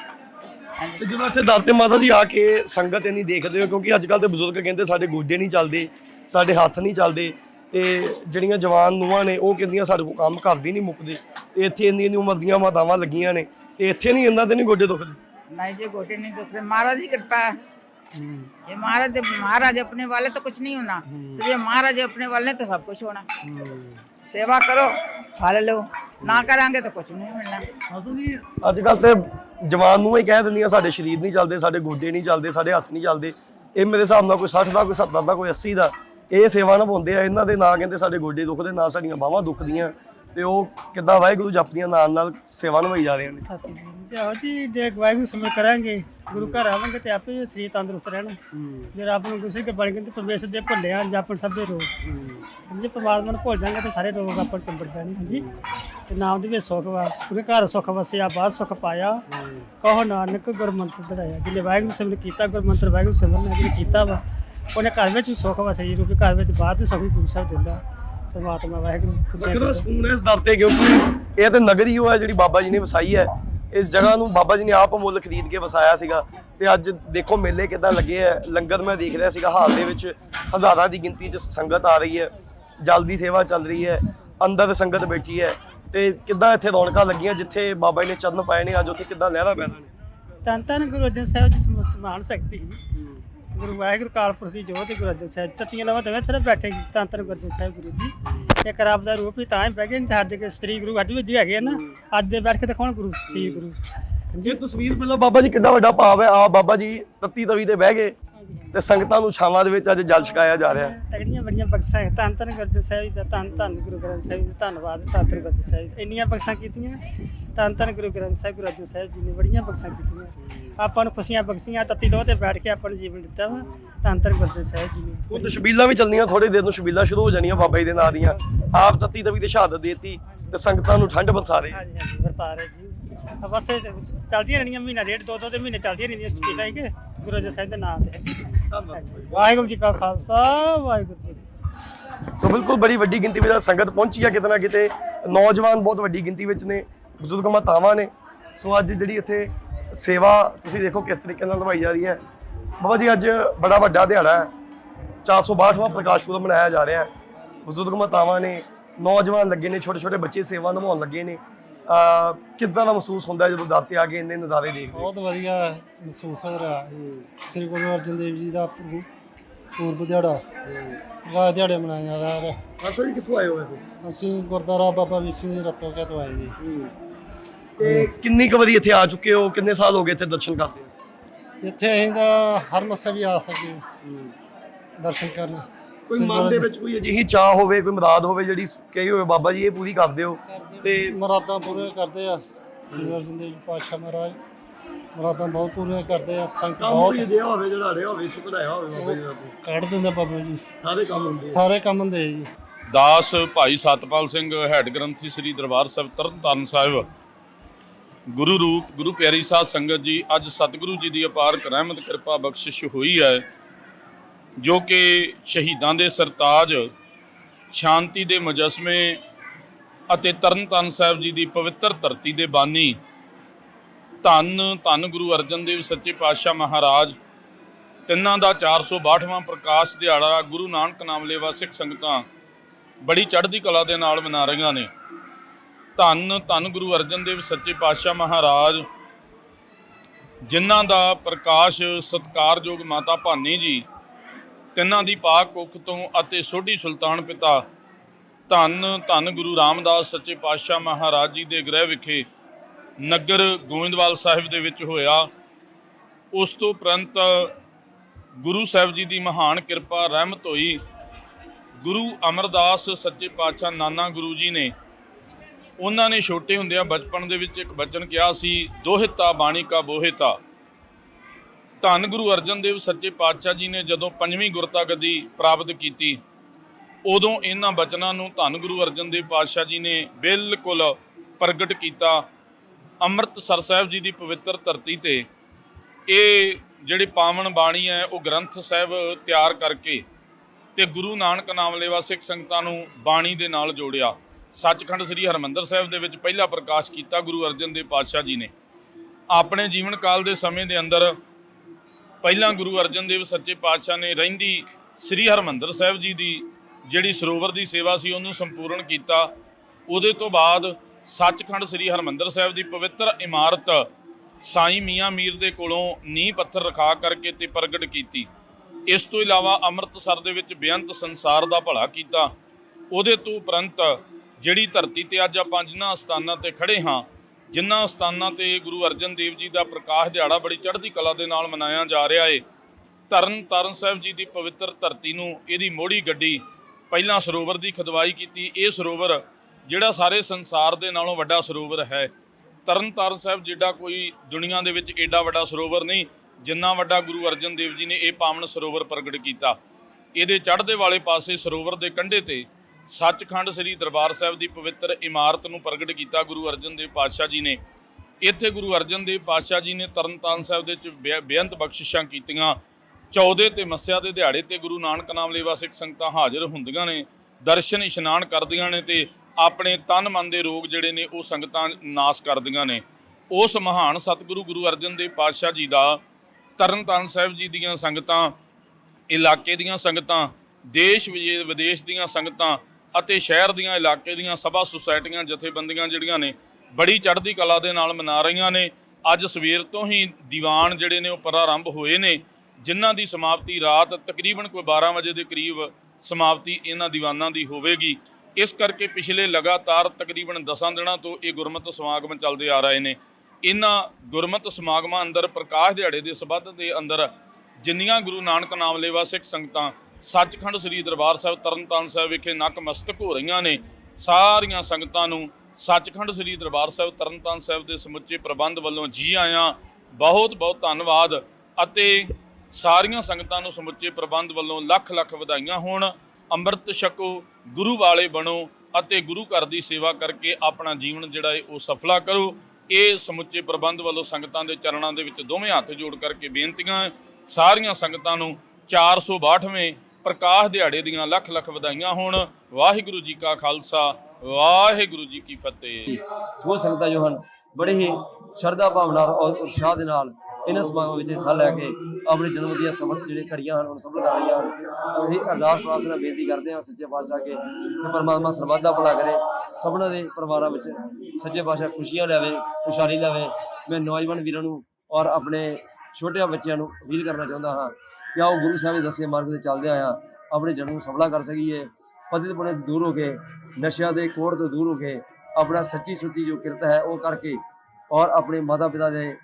[SPEAKER 1] ਤੇ ਜਦੋਂ ਇੱਥੇ ਦਰ ਤੇ ਮਾਤਾ ਜੀ ਆ ਕੇ ਸੰਗਤ ਇੰਨੀ ਦੇਖਦੇ ਹੋ ਕਿਉਂਕਿ ਅੱਜ ਕੱਲ ਦੇ ਬਜ਼ੁਰਗ ਕਹਿੰਦੇ ਸਾਡੇ ਗੋਡੇ ਨਹੀਂ ਚੱਲਦੇ ਸਾਡੇ ਹੱਥ ਨਹੀਂ ਚੱਲਦੇ ਤੇ ਜਿਹੜੀਆਂ ਜਵਾਨ ਨੂੰਹਾਂ ਨੇ ਉਹ ਕਹਿੰਦੀਆਂ ਸਾਡੇ ਕੋਲ ਕੰਮ ਕਰਦੀ ਨਹੀਂ ਮੁੱਕਦੇ ਤੇ ਇੱਥੇ ਇੰਨੀ ਇੰਨੀ ਉਮਰ ਦੀਆਂ ਮਾਤਾਵਾਂ ਲੱਗੀਆਂ ਨੇ ਤੇ ਇੱਥੇ ਨਹੀਂ ਇਹਨਾਂ ਦੇ ਨਹੀਂ ਗੋਡੇ ਦੁਖਦੇ
[SPEAKER 7] नहीं जी गोटे नहीं दुखते महाराज की कृपा है ये महाराज महाराज अपने वाले तो कुछ नहीं होना तो ये महाराज अपने वाले तो सब कुछ होना ਸੇਵਾ ਕਰੋ ਫਲ ਲਓ। ਨਾ ਕਰਾਂਗੇ ਤਾਂ ਕੁਝ
[SPEAKER 1] ਨਹੀਂ ਮਿਲਣਾ। ਅੱਜ ਕੱਲ ਤੇ ਜਵਾਨ ਨੂੰ ਹੀ ਕਹਿ ਦਿੰਦੀਆਂ ਸਾਡੇ ਸ਼ਰੀਰ ਨਹੀਂ ਚੱਲਦੇ ਸਾਡੇ ਗੋਡੇ ਨਹੀਂ ਚੱਲਦੇ ਸਾਡੇ ਹੱਥ ਨਹੀਂ ਚੱਲਦੇ। ਇਹ ਮੇਰੇ ਹਿਸਾਬ ਨਾਲ ਕੋਈ 60 ਦਾ ਕੋਈ 70 ਦਾ ਕੋਈ 80 ਦਾ। ਇਹ ਸੇਵਾ ਨਾ ਪਾਉਂਦੇ ਆ ਇਹਨਾਂ ਦੇ ਨਾਂ ਕਹਿੰਦੇ ਸਾਡੇ ਗੋਡੇ ਦੁਖਦੇ ਨਾ ਸਾਡੀਆਂ ਬਾਹਾਂ ਦੁਖਦੀਆਂ। ਤੇ ਉਹ ਕਿੱਦਾਂ ਵਾਹਿਗੁਰੂ ਜਪਦੀਆਂ ਨਾਲ ਨਾਲ ਸੇਵਾ ਨਿਭਾਈ ਜਾ ਰਹੇ ਨੇ।
[SPEAKER 3] ਸਾਥੀ ਜੀ ਜੀ ਵਾਹਿਗੁਰੂ ਸਮਝ ਕਰਾਂਗੇ ਗੁਰੂ ਘਰ ਆਵਾਂਗੇ ਤੇ ਆਪੇ ਹੀ ਸਰੀਰ ਤੰਦਰੁਸਤ ਰਹਿਣਾ। ਜੇ ਰੱਬ ਨੂੰ ਗੁਰੂ ਕੇ ਬਣ ਗਏ ਤੇ ਪਰਮੇਸ਼ਰ ਦੇ ਭੁੱਲਿਆ ਜਾਪਣ ਸਭ ਦੇ ਰੋਗ। ਜੇ ਪਰਮਾਤਮਾ ਨੂੰ ਭੁੱਲ ਜਾਵਾਂਗੇ ਤੇ ਸਾਰੇ ਰੋਗ ਆਪਾਂ ਨੂੰ ਚੰਬੜ ਜਾਣੇ ਹਾਂਜੀ। ਤੇ ਨਾਮ ਦੇ ਵਿੱਚ ਸੁਖ ਵਾ ਪੂਰੇ ਘਰ ਸੁਖ ਵਸਿਆ ਬਾਹਰ ਸੁਖ ਪਾਇਆ। ਕਹੋ ਨਾਨਕ ਗੁਰਮੰਤਰ ਦੜਾਇਆ। ਜਿਹਨੇ ਵਾਹਿਗੁਰੂ ਸਿਮਰਨ ਕੀਤਾ ਗੁਰਮੰਤਰ ਵਾਹਿਗੁਰੂ ਸਿਮਰਨ ਨੇ ਕੀਤਾ ਵਾ। ਉਹਨੇ ਘਰ ਵਿੱਚ ਸੁਖ ਵਾ ਸਰੀਰ ਰੂਪੀ ਘਰ ਵਿੱਚ ਬਾਹਰ ਤੇ ਵੀ ਗੁਰੂ ਸਾਹਿਬ ਦਿੰਦਾ। ਪਰਮਾਤਮਾ ਵਾਹਿਗੁਰੂ ਖੁਸ਼ੀਆਂ
[SPEAKER 1] ਕਿਹੜਾ ਸਕੂਨ ਹੈ ਇਸ ਦਰ ਤੇ ਕਿਉਂਕਿ ਇਹ ਤੇ ਨਗਰ ਹੀ ਉਹ ਹੈ ਜਿਹੜੀ ਬਾਬਾ ਜੀ ਨੇ ਵਸਾਈ ਹੈ। ਇਸ ਜਗ੍ਹਾ ਨੂੰ ਬਾਬਾ ਜੀ ਨੇ ਆਪ ਮੁੱਲ ਖਰੀਦ ਕੇ ਵਸਾਇਆ ਸੀਗਾ ਤੇ ਅੱਜ ਦੇਖੋ ਮੇਲੇ ਕਿਦਾਂ ਲੱਗੇ ਆ ਲੰਗਰ ਮੈਂ ਦੇਖ ਰਿਹਾ ਸੀਗਾ ਹਾਲ ਦੇ ਵਿੱਚ ਹਜ਼ਾਰਾਂ ਦੀ ਗਿਣਤੀ 'ਚ ਸੰਗਤ ਆ ਰਹੀ ਹੈ। ਜਲਦੀ ਸੇਵਾ ਚੱਲ ਰਹੀ ਹੈ ਅੰਦਰ ਸੰਗਤ ਬੈਠੀ ਹੈ ਤੇ ਕਿੱਦਾਂ ਇੱਥੇ ਰੌਣਕਾਂ ਲੱਗੀਆਂ ਜਿੱਥੇ ਬਾਬਾ ਜੀ ਨੇ ਚਰਨ ਪਾਏ ਨੇ ਅੱਜ ਉੱਥੇ ਕਿੱਦਾਂ ਲਹਿਰਾ ਪੈਦਾ ਨੇ?
[SPEAKER 3] ਧੰਨ ਧੰਨ ਗੁਰੂ ਅਰਜਨ ਸਾਹਿਬ ਜੀ ਸਮ- ਸਮਾਨ ਸ਼ਕਤੀ। ਗੁਰੂ ਵਾਹਿਗੁਰੂ ਕਾਲਪੁਰਖ ਦੀ ਜੋਤ ਗੁਰੂ ਅਰਜਨ ਸਾਹਿਬ ਤਤੀਆਂ ਲਵਾ ਤਵੇਂ ਥਰੇ ਬੈਠੇ ਜੀ ਧੰਨ ਗੁਰੂ ਅਰਜਨ ਸਾਹਿਬ ਗੁਰੂ ਜੀ। ਇੱਕ ਰੱਬ ਦਾ ਰੂਪ ਹੀ ਤਾਂ ਹੀ ਬਹਿ ਗਏ ਨਹੀਂ ਤਾਂ ਕੇ ਸ੍ਰੀ ਗੁਰੂ ਸਾਡੇ ਵੀ ਜੀ ਹੈਗੇ ਆ ਨਾ, ਅੱਜ ਦੇ ਬੈਠ ਕੇ ਦਿਖਾਉਣ ਗੁਰੂ, ਸ੍ਰੀ ਗੁਰੂ।
[SPEAKER 1] ਜੇ ਤਸਵੀਰ ਪਹਿਲਾਂ ਬਾਬਾ ਜੀ ਕਿੰਨਾ ਵੱਡਾ ਭਾਵ ਹੈ ਆ ਬਾਬਾ ਜੀ ਤੱਤੀ ਤਵੀ ਤੇ ਬਹਿ ਗਏ। ਤੇ ਸੰਗਤਾਂ ਨੂੰ ਛਾਵਾਂ ਦੇ ਵਿੱਚ ਅੱਜ ਜਲ ਛਕਾਇਆ ਜਾ ਰਿਹਾ। ਹੈ
[SPEAKER 3] ਤਗੜੀਆਂ ਬੜੀਆਂ ਬਖਸ਼ਾਂ ਹੈ। ਧੰਨ ਧੰਨ ਗੁਰੂ ਅਰਜਨ ਸਾਹਿਬ ਜੀ ਦਾ ਧੰਨ ਧੰਨ ਗੁਰੂ ਗ੍ਰੰਥ ਸਾਹਿਬ ਜੀ ਦਾ ਧੰਨਵਾਦ ਧੰਨ ਧੰਨ ਗੁਰੂ ਅਰਜਨ ਸਾਹਿਬ ਜੀ। ਇੰਨੀਆਂ ਬਖਸ਼ਾਂ ਕੀਤੀਆਂ ਧੰਨ ਧੰਨ ਗੁਰੂ ਗ੍ਰੰਥ ਸਾਹਿਬ ਗੁਰੂ ਅਰਜਨ ਸਾਹਿਬ ਜੀ ਨੇ ਬੜੀਆਂ ਬਖਸ਼ਾਂ ਕੀਤੀਆਂ। ਆਪਾਂ ਨੂੰ ਖੁਸ਼ੀਆਂ ਬਖਸ਼ੀਆਂ ਤੱਤੀ ਦੋ ਤੇ ਬੈਠ ਕੇ ਆਪਾਂ ਨੂੰ ਜੀਵਨ ਦਿੱਤਾ ਵਾ। ਧੰਨ ਧੰਨ ਗੁਰੂ ਅਰਜਨ ਸਾਹਿਬ ਜੀ ਨੇ।
[SPEAKER 1] ਹੁਣ ਤਾਂ ਸ਼ਬੀਲਾਂ ਵੀ ਚੱਲਣੀਆਂ ਥੋੜੇ ਦਿਨ ਨੂੰ ਸ਼ਬੀਲਾਂ ਸ਼ੁਰੂ ਹੋ ਜਾਣੀਆਂ ਬਾਬਾ ਜੀ ਦੇ ਨਾਂ ਦੀਆਂ। ਆਪ ਤੱਤੀ ਤਵੀ ਤੇ ਸ਼ਹਾਦਤ ਦੇਤੀ ਤੇ ਸੰਗਤਾਂ ਨੂੰ ਠੰਡ ਬਰਸਾ ਰਹੇ।
[SPEAKER 3] ਹਾਂਜੀ ਹਾਂਜੀ ਵਰਤਾ ਰਹੇ ਜੀ। ਬਸ ਚੱਲਦੀਆਂ ਰਹਿਣੀਆਂ, ਮਹੀਨਾ ਡੇਢ, ਦੋ ਦੋ ਦੇ ਮਹੀਨੇ ਚੱਲਦੀਆਂ ਰਹਿੰਦੀਆਂ ਸਪੀਲਾਂ ਹੀ ਕਿ। ਗੁਰੂ ਅਰਜਨ ਸਾਹਿਬ ਦੇ ਨਾਮ ਤੇ। ਵਾਹਿਗੁਰੂ ਜੀ ਕਾ ਖਾਲਸਾ, ਵਾਹਿਗੁਰੂ ਜੀ ਕੀ ਫਤਿਹ।
[SPEAKER 1] ਸੋ ਬਿਲਕੁਲ ਬੜੀ ਵੱਡੀ ਗਿਣਤੀ ਵਿੱਚ ਸੰਗਤ ਪਹੁੰਚੀ ਆ, ਕਿਤੇ ਨਾ ਕਿਤੇ। ਨੌਜਵਾਨ ਬਹੁਤ ਵੱਡੀ ਗਿਣਤੀ ਵਿੱਚ ਨੇ, ਬਜ਼ੁਰਗ ਮਾਤਾਵਾਂ ਨੇ। ਸੋ ਅੱਜ ਜਿਹੜੀ ਇੱਥੇ ਸੇਵਾ ਤੁਸੀਂ ਦੇਖੋ ਕਿਸ ਤਰੀਕੇ ਨਾਲ ਨਿਭਾਈ ਜਾ ਰਹੀ ਹੈ। ਬਾਬਾ ਜੀ, ਅੱਜ ਬੜਾ ਵੱਡਾ ਦਿਹਾੜਾ ਹੈ। 462ਵਾਂ ਪ੍ਰਕਾਸ਼ ਪੁਰਬ ਮਨਾਇਆ ਜਾ ਰਿਹਾ ਹੈ। ਬਜ਼ੁਰਗ ਮਾਤਾਵਾਂ ਨੇ, ਨੌਜਵਾਨ ਲੱਗੇ ਨੇ ਛੋਟੇ ਛੋਟੇ ਬੱਚੇ ਸੇਵਾ ਨਿਭਾਉਣ ਲੱਗੇ ਨੇ। ਕਿੱਦਾਂ ਦਾ ਮਹਿਸੂਸ ਹੁੰਦਾ ਜਦੋਂ ਦਰ ਤੇ ਆ ਕੇ ਇੰਨੇ ਨਜ਼ਾਰੇ ਦੇਖਦੇ?
[SPEAKER 8] ਬਹੁਤ ਵਧੀਆ ਮਹਿਸੂਸ ਹੋ ਰਿਹਾ। ਸ੍ਰੀ ਗੁਰੂ ਅਰਜਨ ਦੇਵ ਜੀ ਦਾ ਪੁਰ- ਪੂਰਬ ਦਿਹਾੜਾ। ਪ੍ਰਕਾਸ਼ ਦਿਹਾੜੇ ਮਨਾਇਆ ਜਾ ਰਿਹਾ ਹੈ।
[SPEAKER 1] ਅੱਛਾ ਜੀ ਕਿੱਥੋਂ ਆਏ ਹੋ ਵੈਸੇ?
[SPEAKER 8] ਅਸੀਂ ਗੁਰਦੁਆਰਾ ਬਾਬਾ ਵੀਰ ਸਿੰਘ ਜੀ ਰਤੋ ਕੇ ਤੋਂ ਆਏ ਜੀ।
[SPEAKER 1] ਤੇ ਕਿੰਨੀ ਕੁ ਵਾਰੀ ਇੱਥੇ ਆ ਚੁੱਕੇ ਹੋ? ਕਿੰਨੇ ਸਾਲ ਹੋ ਗਏ ਇੱਥੇ ਦਰਸ਼ਨ ਕਰਦੇ
[SPEAKER 8] ਇੱਥੇ ਅਸੀਂ ਤਾਂ ਹਰ ਮੱਸੇ ਵੀ ਆ ਸਕਦੇ ਹਾਂ। ਦਰਸ਼ਨ ਕਰਨ।
[SPEAKER 1] ਕੋਈ ਮਨ ਦੇ ਵਿੱਚ ਕੋਈ ਅਜਿਹੀ ਚਾਹ ਹੋਵੇ ਕੋਈ ਮੁਰਾਦ ਹੋਵੇ ਜਿਹੜੀ ਕਹੀ ਹੋਵੇ ਬਾਬਾ ਜੀ ਇਹ ਪੂਰੀ ਕਰ ਦਿਓ ਤੇ
[SPEAKER 8] ਮੁਰਾਦਾਂ ਪੂਰੀਆਂ ਕਰਦੇ ਆ ਸ੍ਰੀ ਗੁਰੂ ਅਰਜਨ ਦੇਵ ਜੀ ਪਾਤਸ਼ਾਹ ਮਹਾਰਾਜ। ਮੁਰਾਦਾਂ ਬਹੁਤ ਪੂਰੀਆਂ ਕਰਦੇ ਆ ਸੰਗਤ
[SPEAKER 1] ਕੰਮ
[SPEAKER 8] ਬਹੁਤ
[SPEAKER 1] ਕੋਈ ਅਜਿਹਾ ਹੋਵੇ ਜਿਹੜਾ ਰਿਹਾ ਹੋਵੇ ਕਢਾਇਆ ਹੋਵੇ ਬਾਬਾ ਜੀ ਦਾ
[SPEAKER 8] ਕੱਢ ਦਿੰਦੇ ਬਾਬਾ ਜੀ।
[SPEAKER 1] ਸਾਰੇ ਕੰਮ ਹੁੰਦੇ।
[SPEAKER 8] ਸਾਰੇ ਕੰਮ ਹੁੰਦੇ ਜੀ।
[SPEAKER 9] ਦਾਸ ਭਾਈ ਸਤਪਾਲ ਸਿੰਘ ਹੈੱਡ ਗ੍ਰੰਥੀ ਸ੍ਰੀ ਦਰਬਾਰ ਸਾਹਿਬ ਤਰਨਤਾਰਨ ਸਾਹਿਬ। ਗੁਰੂ ਰੂਪ ਗੁਰੂ ਪਿਆਰੀ ਸਾਧ ਸੰਗਤ ਜੀ ਅੱਜ ਸਤਿਗੁਰੂ ਜੀ ਦੀ ਅਪਾਰ ਰਹਿਮਤ ਕਿਰਪਾ ਬਖਸ਼ਿਸ਼ ਹੋਈ ਹੈ। ਜੋ ਕਿ ਸ਼ਹੀਦਾਂ ਦੇ ਸਰਤਾਜ ਸ਼ਾਂਤੀ ਦੇ ਮੁਜੱਸਮੇ ਅਤੇ ਤਰਨਤਾਰਨ ਸਾਹਿਬ ਜੀ ਦੀ ਪਵਿੱਤਰ ਧਰਤੀ ਦੇ ਬਾਨੀ ਧੰਨ ਧੰਨ ਗੁਰੂ ਅਰਜਨ ਦੇਵ ਸੱਚੇ ਪਾਤਸ਼ਾਹ ਮਹਾਰਾਜ, ਤਿੰਨਾਂ ਦਾ 462ਵਾਂ ਪ੍ਰਕਾਸ਼ ਦਿਹਾੜਾ ਗੁਰੂ ਨਾਨਕ ਨਾਮ ਲੇਵਾ ਸਿੱਖ ਸੰਗਤਾਂ ਬੜੀ ਚੜ੍ਹਦੀ ਕਲਾ ਦੇ ਨਾਲ ਮਨਾ ਰਹੀਆਂ ਨੇ। ਧੰਨ ਧੰਨ ਗੁਰੂ ਅਰਜਨ ਦੇਵ ਸੱਚੇ ਪਾਤਸ਼ਾਹ ਮਹਾਰਾਜ, ਜਿਨ੍ਹਾਂ ਦਾ ਪ੍ਰਕਾਸ਼ ਸਤਕਾਰਯੋਗ ਮਾਤਾ ਭਾਨੀ ਜੀ ਤਿੰਨਾਂ ਦੀ ਪਾਕ ਕੁੱਖ ਤੋਂ ਅਤੇ ਸੋਢੀ ਸੁਲਤਾਨ ਪਿਤਾ ਧੰਨ ਧੰਨ ਗੁਰੂ ਰਾਮਦਾਸ ਸੱਚੇ ਪਾਤਸ਼ਾਹ ਮਹਾਰਾਜ ਜੀ ਦੇ ਗ੍ਰਹਿ ਵਿਖੇ ਨਗਰ ਗੋਇੰਦਵਾਲ ਸਾਹਿਬ ਦੇ ਵਿੱਚ ਹੋਇਆ। ਉਸ ਤੋਂ ਪ੍ਰੰਤ ਗੁਰੂ ਸਾਹਿਬ ਜੀ ਦੀ ਮਹਾਨ ਕਿਰਪਾ ਰਹਿਮਤ ਹੋਈ। ਗੁਰੂ ਅਮਰਦਾਸ ਸੱਚੇ ਪਾਤਸ਼ਾਹ ਨਾਨਾ ਗੁਰੂ ਜੀ ਨੇ ਉਹਨਾਂ ਨੇ ਛੋਟੇ ਹੁੰਦਿਆਂ ਬਚਪਨ ਦੇ ਵਿੱਚ ਇੱਕ ਬਚਨ ਕਿਹਾ ਸੀ, ਦੋਹਿਤਾ ਬਾਣੀ ਕਾ ਬੋਹਿਤਾ। ਧੰਨ ਗੁਰੂ ਅਰਜਨ ਦੇਵ ਸੱਚੇ ਪਾਤਸ਼ਾਹ ਜੀ ਨੇ ਜਦੋਂ ਪੰਜਵੀਂ ਗੁਰਤਾ ਗੱਦੀ ਪ੍ਰਾਪਤ ਕੀਤੀ, ਉਦੋਂ ਇਹਨਾਂ ਬਚਨਾਂ ਨੂੰ ਧੰਨ ਗੁਰੂ ਅਰਜਨ ਦੇਵ ਪਾਤਸ਼ਾਹ ਜੀ ਨੇ ਬਿਲਕੁਲ ਪ੍ਰਗਟ ਕੀਤਾ ਅੰਮ੍ਰਿਤਸਰ ਸਾਹਿਬ ਜੀ ਦੀ ਪਵਿੱਤਰ ਧਰਤੀ ਤੇ। ਇਹ ਜਿਹੜੀ ਪਾਵਨ ਬਾਣੀ ਹੈ, ਉਹ ਗ੍ਰੰਥ ਸਾਹਿਬ ਤਿਆਰ ਕਰਕੇ ਤੇ ਗੁਰੂ ਨਾਨਕ ਨਾਮ ਲੇਵਾ ਸਿੱਖ ਸੰਗਤਾਂ ਨੂੰ ਬਾਣੀ ਦੇ ਨਾਲ ਜੋੜਿਆ। ਸੱਚਖੰਡ ਸ੍ਰੀ ਹਰਮੰਦਰ ਸਾਹਿਬ ਦੇ ਵਿੱਚ ਪਹਿਲਾ ਪ੍ਰਕਾਸ਼ ਕੀਤਾ ਗੁਰੂ ਅਰਜਨ ਦੇਵ ਪਾਤਸ਼ਾਹ ਜੀ ਨੇ। ਆਪਣੇ ਜੀਵਨ ਕਾਲ ਦੇ ਸਮੇਂ ਦੇ ਅੰਦਰ ਪਹਿਲਾਂ ਗੁਰੂ ਅਰਜਨ ਦੇਵ ਸੱਚੇ ਪਾਤਸ਼ਾਹ ਨੇ ਰਹਿੰਦੀ ਸ੍ਰੀ ਹਰਮੰਦਰ ਸਾਹਿਬ ਜੀ ਦੀ ਜਿਹੜੀ ਸਰੋਵਰ ਦੀ ਸੇਵਾ ਸੀ, ਉਹਨੂੰ ਸੰਪੂਰਨ ਕੀਤਾ। ਉਹਦੇ ਤੋਂ ਬਾਅਦ ਸੱਚਖੰਡ ਸ੍ਰੀ ਹਰਮੰਦਰ ਸਾਹਿਬ ਦੀ ਪਵਿੱਤਰ ਇਮਾਰਤ ਸਾਈਂ ਮੀਆਂ ਮੀਰ ਦੇ ਕੋਲੋਂ ਨੀਂਹ ਪੱਥਰ ਰਖਾ ਕਰਕੇ ਤੇ ਪ੍ਰਗਟ ਕੀਤੀ। ਇਸ ਤੋਂ ਇਲਾਵਾ ਅੰਮ੍ਰਿਤਸਰ ਦੇ ਵਿੱਚ ਬੇਅੰਤ ਸੰਸਾਰ ਦਾ ਭਲਾ ਕੀਤਾ। ਉਹਦੇ ਤੋਂ ਉਪਰੰਤ ਜਿਹੜੀ ਧਰਤੀ ਤੇ ਅੱਜ ਆਪਾਂ ਜਿਨ੍ਹਾਂ ਅਸਥਾਨਾਂ ਤੇ ਖੜੇ ਹਾਂ ਜਿਨ੍ਹਾਂ ਸਥਾਨਾਂ ਤੇ ਗੁਰੂ ਅਰਜਨ ਦੇਵ ਜੀ ਦਾ ਪ੍ਰਕਾਸ਼ ਦਿਹਾੜਾ ਬੜੀ ਚੜ੍ਹਦੀ ਕਲਾ ਦੇ ਨਾਲ ਮਨਾਇਆ ਜਾ ਰਿਹਾ ਏ। ਤਰਨ ਤਾਰਨ ਸਾਹਿਬ ਜੀ ਦੀ ਪਵਿੱਤਰ ਧਰਤੀ ਨੂੰ ਇਹਦੀ ਮੋੜੀ ਗੱਡੀ ਪਹਿਲਾਂ ਸਰੋਵਰ ਦੀ ਖਦਵਾਈ ਕੀਤੀ। ਇਹ ਸਰੋਵਰ ਜਿਹੜਾ ਸਾਰੇ ਸੰਸਾਰ ਦੇ ਨਾਲੋਂ ਵੱਡਾ ਸਰੋਵਰ ਹੈ। ਤਰਨ ਤਾਰਨ ਸਾਹਿਬ ਜਿਹੜਾ ਕੋਈ ਦੁਨੀਆ ਦੇ ਵਿੱਚ ਏਡਾ ਵੱਡਾ ਸਰੋਵਰ ਨਹੀਂ, ਜਿੰਨਾ ਵੱਡਾ ਗੁਰੂ ਅਰਜਨ ਦੇਵ ਜੀ ਨੇ ਇਹ ਪਾਵਨ ਸਰੋਵਰ ਪ੍ਰਗਟ ਕੀਤਾ। ਇਹਦੇ ਚੜ੍ਹਦੇ ਵਾਲੇ ਪਾਸੇ ਸਰੋਵਰ ਦੇ ਕੰਢੇ ਤੇ ਸੱਚਖੰਡ ਸ੍ਰੀ ਦਰਬਾਰ ਸਾਹਿਬ ਦੀ ਪਵਿੱਤਰ ਇਮਾਰਤ ਨੂੰ ਪ੍ਰਗਟ ਕੀਤਾ ਗੁਰੂ ਅਰਜਨ ਦੇਵ ਪਾਤਸ਼ਾਹ ਜੀ ਨੇ। ਇੱਥੇ ਗੁਰੂ ਅਰਜਨ ਦੇਵ ਪਾਤਸ਼ਾਹ ਜੀ ਨੇ ਤਰਨਤਾਰਨ ਸਾਹਿਬ ਦੇ ਵਿੱਚ ਬੇ- ਬੇਅੰਤ ਬਖਸ਼ਿਸ਼ਾਂ ਕੀਤੀਆਂ। 14 ਤੇ ਮੱਸਿਆ ਦੇ ਦਿਹਾੜੇ ਤੇ ਗੁਰੂ ਨਾਨਕ ਨਾਮ ਲੇਵਾ ਸਿੱਖ ਸੰਗਤਾਂ ਹਾਜ਼ਰ ਹੁੰਦੀਆਂ ਨੇ, ਦਰਸ਼ਨ ਇਸ਼ਨਾਨ ਕਰਦੀਆਂ ਨੇ ਤੇ ਆਪਣੇ ਤਨ ਮਨ ਦੇ ਰੋਗ ਜਿਹੜੇ ਨੇ ਉਹ ਸੰਗਤਾਂ ਨਾਸ ਕਰਦੀਆਂ ਨੇ। ਉਸ ਮਹਾਨ ਸਤਿਗੁਰੂ ਗੁਰੂ ਅਰਜਨ ਦੇਵ ਪਾਤਸ਼ਾਹ ਜੀ ਦਾ ਤਰਨਤਾਰਨ ਸਾਹਿਬ ਜੀ ਦੀਆਂ ਸੰਗਤਾਂ, ਇਲਾਕੇ ਦੀਆਂ ਸੰਗਤਾਂ, ਦੇਸ਼ ਵਿਦੇਸ਼ ਦੀਆਂ ਸੰਗਤਾਂ ਅਤੇ ਸ਼ਹਿਰ ਦੀਆਂ, ਇਲਾਕੇ ਦੀਆਂ, ਸਭਾ ਸੁਸਾਇਟੀਆਂ, ਜਥੇਬੰਦੀਆਂ ਜਿਹੜੀਆਂ ਨੇ, ਬੜੀ ਚੜ੍ਹਦੀ ਕਲਾ ਦੇ ਨਾਲ ਮਨਾ ਰਹੀਆਂ ਨੇ। ਅੱਜ ਸਵੇਰ ਤੋਂ ਹੀ ਦੀਵਾਨ ਜਿਹੜੇ ਨੇ ਉਹ ਪ੍ਰਾਰੰਭ ਹੋਏ ਨੇ, ਜਿਨ੍ਹਾਂ ਦੀ ਸਮਾਪਤੀ ਰਾਤ ਤਕਰੀਬਨ ਕੋਈ 12 ਵਜੇ ਦੇ ਕਰੀਬ ਸਮਾਪਤੀ ਇਹਨਾਂ ਦੀਵਾਨਾਂ ਦੀ ਹੋਵੇਗੀ। ਇਸ ਕਰਕੇ ਪਿਛਲੇ ਲਗਾਤਾਰ ਤਕਰੀਬਨ 10 ਦਿਨਾਂ ਤੋਂ ਇਹ ਗੁਰਮਤਿ ਸਮਾਗਮ ਚੱਲਦੇ ਆ ਰਹੇ ਨੇ। ਇਹਨਾਂ ਗੁਰਮਤਿ ਸਮਾਗਮਾਂ ਅੰਦਰ ਪ੍ਰਕਾਸ਼ ਦਿਹਾੜੇ ਦੇ ਸਬੰਧ ਦੇ ਅੰਦਰ ਜਿੰਨੀਆਂ ਗੁਰੂ ਨਾਨਕ ਨਾਮ ਲੇਵਾ ਸਿੱਖ ਸੰਗਤਾਂ ਸੱਚਖੰਡ ਸ੍ਰੀ ਦਰਬਾਰ ਸਾਹਿਬ, ਤਰਨਤਾਰਨ ਸਾਹਿਬ ਵਿਖੇ ਨਕਮਸਤਕ ਹੋ ਰਹੀਆਂ ਨੇ। ਸਾਰੀਆਂ ਸੰਗਤਾਂ ਨੂੰ ਸੱਚਖੰਡ ਸ੍ਰੀ ਦਰਬਾਰ ਸਾਹਿਬ, ਤਰਨਤਾਰਨ ਸਾਹਿਬ ਦੇ ਸਮੁੱਚੇ ਪ੍ਰਬੰਧ ਵੱਲੋਂ ਜੀ ਆਇਆਂ ਬਹੁਤ ਬਹੁਤ ਧੰਨਵਾਦ ਅਤੇ ਸਾਰੀਆਂ ਸੰਗਤਾਂ ਨੂੰ ਸਮੁੱਚੇ ਪ੍ਰਬੰਧ ਵੱਲੋਂ ਲੱਖ ਲੱਖ ਵਧਾਈਆਂ ਹੋਣ। ਅੰਮ੍ਰਿਤ ਛਕੋ, ਗੁਰੂ ਵਾਲੇ ਬਣੋ ਅਤੇ ਗੁਰੂ ਘਰ ਦੀ ਸੇਵਾ ਕਰਕੇ ਆਪਣਾ ਜੀਵਨ ਜਿਹੜਾ ਹੈ ਉਹ ਸਫਲਾ ਕਰੋ। ਇਹ ਸਮੁੱਚੇ ਪ੍ਰਬੰਧ ਵੱਲੋਂ ਸੰਗਤਾਂ ਦੇ ਚਰਨਾਂ ਦੇ ਵਿੱਚ ਦੋਵੇਂ ਹੱਥ ਜੋੜ ਕਰਕੇ ਬੇਨਤੀਆਂ। ਸਾਰੀਆਂ ਸੰਗਤਾਂ ਨੂੰ 462ਵੇਂ ਪ੍ਰਕਾਸ਼ ਦਿਹਾੜੇ ਦੀਆਂ ਲੱਖ ਲੱਖ ਵਧਾਈਆਂ ਹੋਣ। ਵਾਹਿਗੁਰੂ ਜੀ ਕਾ ਖਾਲਸਾ, ਵਾਹਿਗੁਰੂ ਜੀ ਕੀ ਫਤਿਹ।
[SPEAKER 10] ਸਮੂਹ ਸੰਗਤਾਂ ਜੋ ਹਨ ਬੜੇ ਹੀ ਸ਼ਰਧਾ ਭਾਵਨਾ ਔਰ ਉਤਸ਼ਾਹ ਦੇ ਨਾਲ ਇਹਨਾਂ ਸਮਾਗਮਾਂ ਵਿੱਚ ਹਿੱਸਾ ਲੈ ਕੇ ਆਪਣੇ ਜਨਮ ਦੀਆਂ ਸਫਲ ਜਿਹੜੇ ਘੜੀਆਂ ਹਨ ਉਹਨੂੰ ਸਫਲ ਕਰ ਰਹੀਆਂ ਹਨ। ਅਸੀਂ ਅਰਦਾਸ ਪ੍ਰਾਰਥਨਾ ਬੇਨਤੀ ਕਰਦੇ ਹਾਂ ਸੱਚੇ ਪਾਤਸ਼ਾਹ ਕੇ ਕਿ ਪਰਮਾਤਮਾ ਸਰਬੱਤ ਦਾ ਭਲਾ ਕਰੇ, ਸਭਨਾਂ ਦੇ ਪਰਿਵਾਰਾਂ ਵਿੱਚ ਸੱਚੇ ਪਾਤਸ਼ਾਹ ਖੁਸ਼ੀਆਂ ਲਿਆਵੇ, ਖੁਸ਼ਹਾਲੀ ਲਿਆਵੇ। ਮੈਂ ਨੌਜਵਾਨ ਵੀਰਾਂ ਨੂੰ ਔਰ ਆਪਣੇ ਛੋਟੇ ਬੱਚਿਆਂ ਨੂੰ ਅਪੀਲ ਕਰਨਾ ਚਾਹੁੰਦਾ ਹਾਂ ਕਿ ਆਓ ਗੁਰੂ ਸਾਹਿਬ ਦੇ ਦੱਸੇ ਮਾਰਗ ਤੇ ਚੱਲਦੇ ਆਇਆ ਆਪਣੇ ਜਨਮ ਨੂੰ ਸਫਲਾ ਕਰ ਸਕੀਏ, ਪਤਿਤ ਪੁਣੇ ਦੂਰ ਹੋ ਕੇ, ਨਸ਼ਿਆਂ ਦੇ ਕੋੜ ਤੋਂ ਦੂਰ ਹੋ ਕੇ, ਆਪਣਾ ਸੱਚੀ ਸੁੱਚੀ ਜੋ ਕਿਰਤ ਹੈ ਉਹ ਕਰਕੇ ਔਰ ਆਪਣੇ ਮਾਤਾ ਪਿਤਾ ਦੇ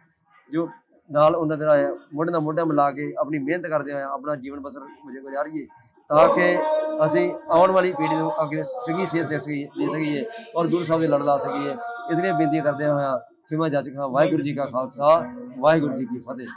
[SPEAKER 10] ਜੋ ਨਾਲ ਉਹਨਾਂ ਦੇ ਨਾਲ ਮੋਢੇ ਨਾਲ ਮੋਢਾ ਮਿਲਾ ਕੇ ਆਪਣੀ ਮਿਹਨਤ ਕਰਦੇ ਹੋਏ ਆਪਣਾ ਜੀਵਨ ਬਸਰ ਮੁਝੇ ਗੁਜ਼ਾਰੀਏ ਤਾਂ ਕਿ ਅਸੀਂ ਆਉਣ ਵਾਲੀ ਪੀੜ੍ਹੀ ਨੂੰ ਅੱਗੇ ਚੰਗੀ ਸਿਹਤ ਦੇ ਸਕੀਏ ਦੇ ਸਕੀਏ ਔਰ ਗੁਰੂ ਸਾਹਿਬ ਦੇ ਲੜ ਲਾ ਸਕੀਏ। ਇਤਨੀਆਂ ਬੇਨਤੀਆਂ ਕਰਦੇ ਹੋਇਆ ਕਿ ਮੈਂ ਜੱਜ ਖਾਂ ਵਾਹਿਗੁਰੂ ਜੀ ਕਾ ਖਾਲਸਾ, ਵਾਹਿਗੁਰੂ ਜੀ ਕੀ ਫਤਿਹ।